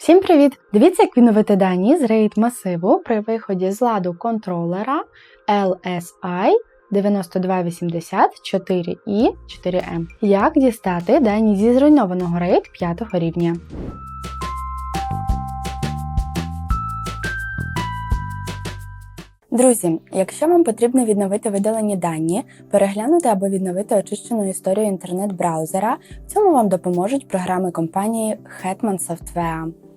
Всім привіт! Дивіться, як відновити дані з RAID масиву при виході з ладу контролера LSI 9280 4i 4M. Як дістати дані зі зруйнованого RAID 5 рівня. Друзі, якщо вам потрібно відновити видалені дані, переглянути або відновити очищену історію інтернет-браузера, в цьому вам допоможуть програми компанії Hetman Software.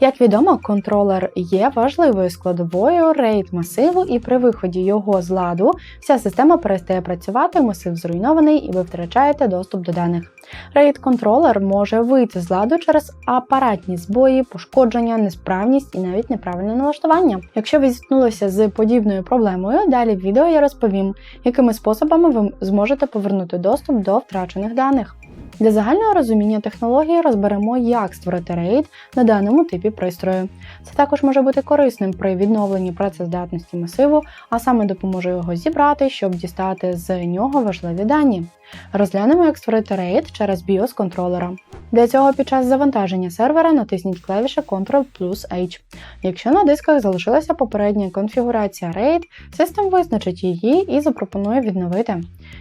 Як відомо, контролер є важливою складовою RAID масиву, і при виході його з ладу вся система перестає працювати, масив зруйнований і ви втрачаєте доступ до даних. RAID контролер може вийти з ладу через апаратні збої, пошкодження, несправність і навіть неправильне налаштування. Якщо ви зіткнулися з подібною проблемою, далі в відео я розповім, якими способами ви зможете повернути доступ до втрачених даних. Для загального розуміння технології розберемо, як створити RAID на даному типі пристрою. Це також може бути корисним при відновленні працездатності масиву, а саме допоможе його зібрати, щоб дістати з нього важливі дані. Розглянемо, як створити RAID через BIOS контролера. Для цього під час завантаження сервера натисніть клавіші Ctrl плюс H. Якщо на дисках залишилася попередня конфігурація RAID, систем визначить її і запропонує відновити.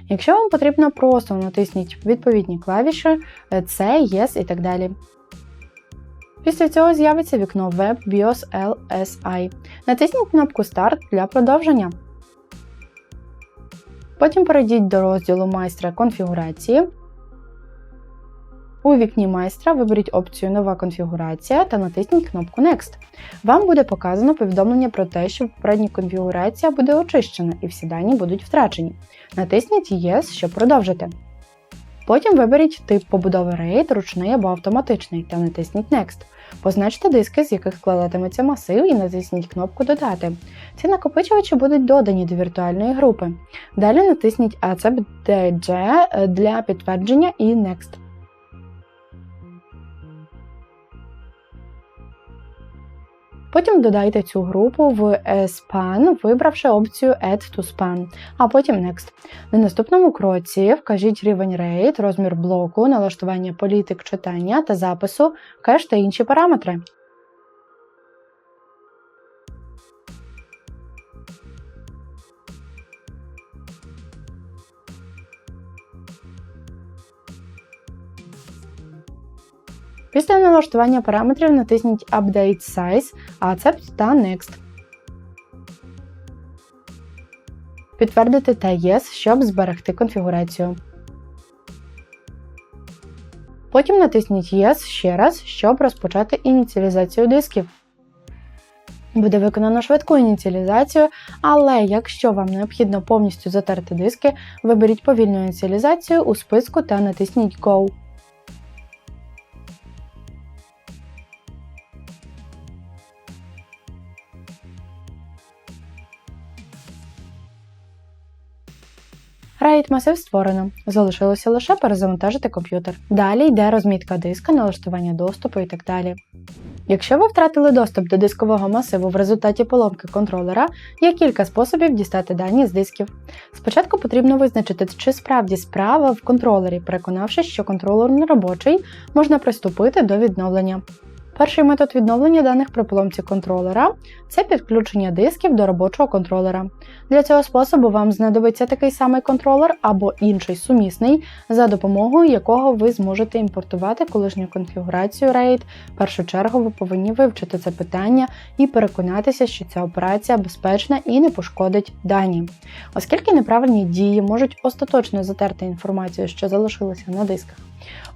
Якщо вам потрібно просто натисніть відповідні клавіші C, Yes і так далі. Після цього з'явиться вікно Web BIOS LSI. Натисніть кнопку Start для продовження. Потім перейдіть до розділу майстра конфігурації. У вікні майстра виберіть опцію Нова конфігурація та натисніть кнопку Next. Вам буде показано повідомлення про те, що попередня конфігурація буде очищена і всі дані будуть втрачені. Натисніть Yes, щоб продовжити. Потім виберіть тип побудови RAID, ручний або автоматичний та натисніть Next. Позначте диски, з яких складатиметься масив, і натисніть кнопку Додати. Ці накопичувачі будуть додані до віртуальної групи. Далі натисніть ACBDG для підтвердження і Next. Потім додайте цю групу в span, вибравши опцію Add to Span, а потім Next. На наступному кроці вкажіть рівень RAID, розмір блоку, налаштування політик читання та запису, кеш та інші параметри. Після налаштування параметрів натисніть Update Size, Accept та Next. Підтвердити та Yes, щоб зберегти конфігурацію. Потім натисніть Yes ще раз, щоб розпочати ініціалізацію дисків. Буде виконано швидку ініціалізацію, але якщо вам необхідно повністю затерти диски, виберіть повільну ініціалізацію у списку та натисніть Go. RAID масив створено. Залишилося лише перезавантажити комп'ютер. Далі йде розмітка диска, налаштування доступу і так далі. Якщо ви втратили доступ до дискового масиву в результаті поломки контролера, є кілька способів дістати дані з дисків. Спочатку потрібно визначити, чи справді справа в контролері, переконавшись, що контролер не робочий, можна приступити до відновлення. Перший метод відновлення даних при поломці контролера це підключення дисків до робочого контролера. Для цього способу вам знадобиться такий самий контролер або інший сумісний, за допомогою якого ви зможете імпортувати колишню конфігурацію RAID. В першу чергу ви повинні вивчити це питання і переконатися, що ця операція безпечна і не пошкодить дані. Оскільки неправильні дії можуть остаточно затерти інформацію, що залишилася на дисках.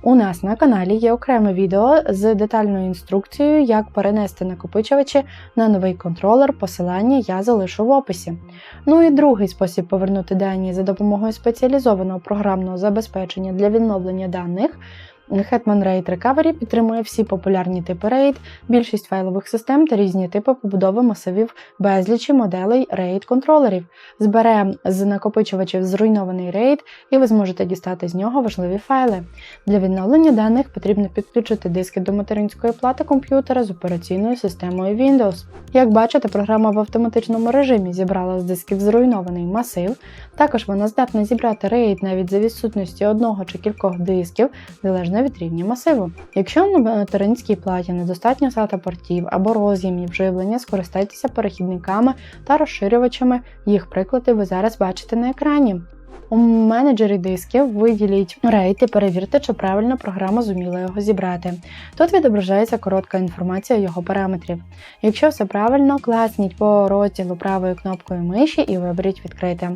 У нас на каналі є окреме відео з детальною інструкцією, як перенести накопичувачі на новий контролер. Посилання я залишу в описі. Ну і другий спосіб повернути дані за допомогою спеціалізованого програмного забезпечення для відновлення даних. Hetman RAID Recovery підтримує всі популярні типи RAID, більшість файлових систем та різні типи побудови масивів безлічі моделей RAID контролерів. Збере з накопичувачів зруйнований RAID, і ви зможете дістати з нього важливі файли. Для відновлення даних потрібно підключити диски до материнської плати комп'ютера з операційною системою Windows. Як бачите, програма в автоматичному режимі зібрала з дисків зруйнований масив. Також вона здатна зібрати RAID навіть за відсутності одного чи кількох дисків, залежно від рівня масиву. Якщо на материнській платі недостатньо сата портів або роз'ємів живлення, скористайтеся перехідниками та розширювачами. Їх приклади ви зараз бачите на екрані. У менеджері дисків виділіть RAID і перевірте, чи правильно програма зуміла його зібрати. Тут відображається коротка інформація його параметрів. Якщо все правильно, класніть по розділу правою кнопкою миші і виберіть відкрите.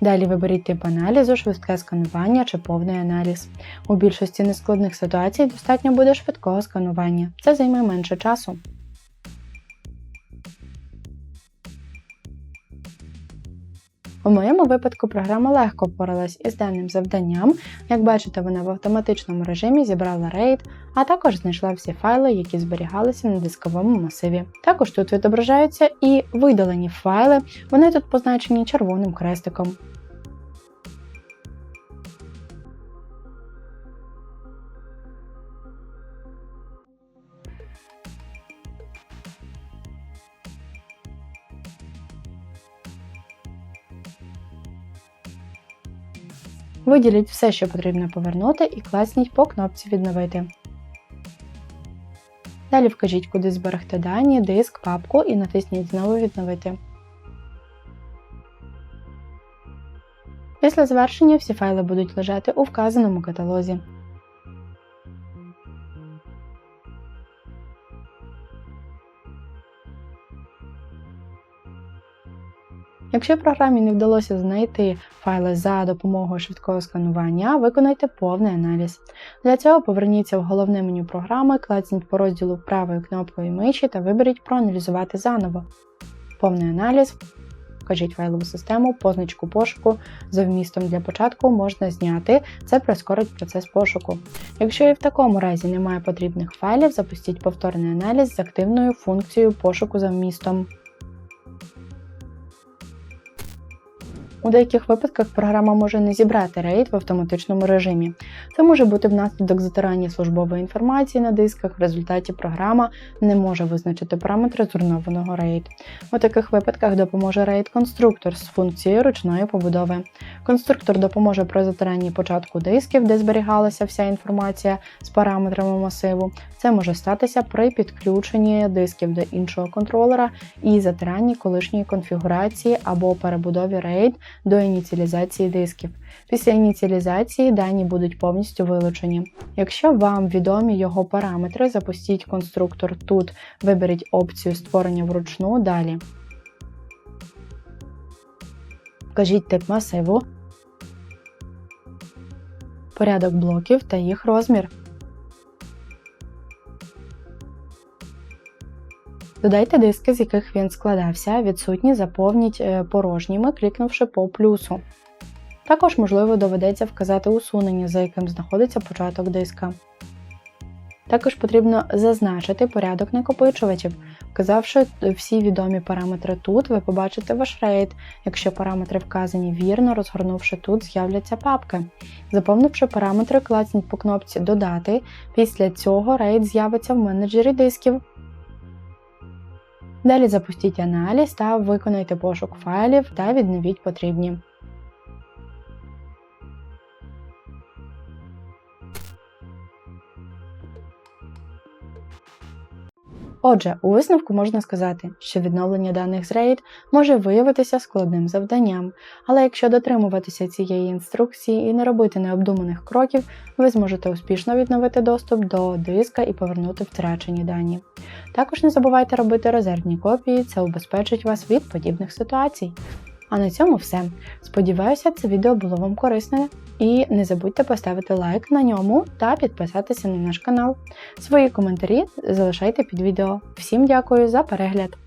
Далі виберіть тип аналізу, швидке сканування чи повний аналіз. У більшості нескладних ситуацій достатньо буде швидкого сканування. Це займе менше часу. У моєму випадку програма легко впоралась із даним завданням. Як бачите, вона в автоматичному режимі зібрала рейд, а також знайшла всі файли, які зберігалися на дисковому масиві. Також тут відображаються і видалені файли, вони тут позначені червоним крестиком. Виділіть все, що потрібно повернути, і класніть по кнопці Відновити. Далі вкажіть, куди зберегти дані, диск, папку і натисніть знову Відновити. Після завершення всі файли будуть лежати у вказаному каталозі. Якщо програмі не вдалося знайти файли за допомогою швидкого сканування, виконайте повний аналіз. Для цього поверніться в головне меню програми, клацніть по розділу правою кнопкою миші та виберіть Проаналізувати заново. Повний аналіз. Вкажіть файлову систему, позначку пошуку за вмістом для початку можна зняти, це прискорить процес пошуку. Якщо і в такому разі немає потрібних файлів, запустіть повторний аналіз з активною функцією пошуку за вмістом. У деяких випадках програма може не зібрати RAID в автоматичному режимі. Це може бути внаслідок затирання службової інформації на дисках, в результаті програма не може визначити параметри зруйнованого RAID. У таких випадках допоможе RAID-конструктор з функцією ручної побудови. Конструктор допоможе при затиранні початку дисків, де зберігалася вся інформація з параметрами масиву. Це може статися при підключенні дисків до іншого контролера і затиранні колишньої конфігурації або перебудові RAID до ініціалізації дисків. Після ініціалізації дані будуть повністю вилучені. Якщо вам відомі його параметри, запустіть конструктор тут, виберіть опцію створення вручну далі. Вкажіть тип масиву, порядок блоків та їх розмір. Додайте диски, з яких він складався, відсутні заповніть е, порожніми, клікнувши по плюсу. Також, можливо, доведеться вказати усунення, за яким знаходиться початок диска. Також потрібно зазначити порядок накопичувачів. Вказавши всі відомі параметри тут, ви побачите ваш RAID. Якщо параметри вказані вірно, розгорнувши тут, з'являться папки. Заповнивши параметри, клацніть по кнопці Додати. Після цього RAID з'явиться в менеджері дисків. Далі запустіть аналіз та виконайте пошук файлів та відновіть потрібні. Отже, у висновку можна сказати, що відновлення даних з RAID може виявитися складним завданням, але якщо дотримуватися цієї інструкції і не робити необдуманих кроків, ви зможете успішно відновити доступ до диска і повернути втрачені дані. Також не забувайте робити резервні копії, це убезпечить вас від подібних ситуацій. А на цьому все. Сподіваюся, це відео було вам корисне. І не забудьте поставити лайк на ньому та підписатися на наш канал. Свої коментарі залишайте під відео. Всім дякую за перегляд!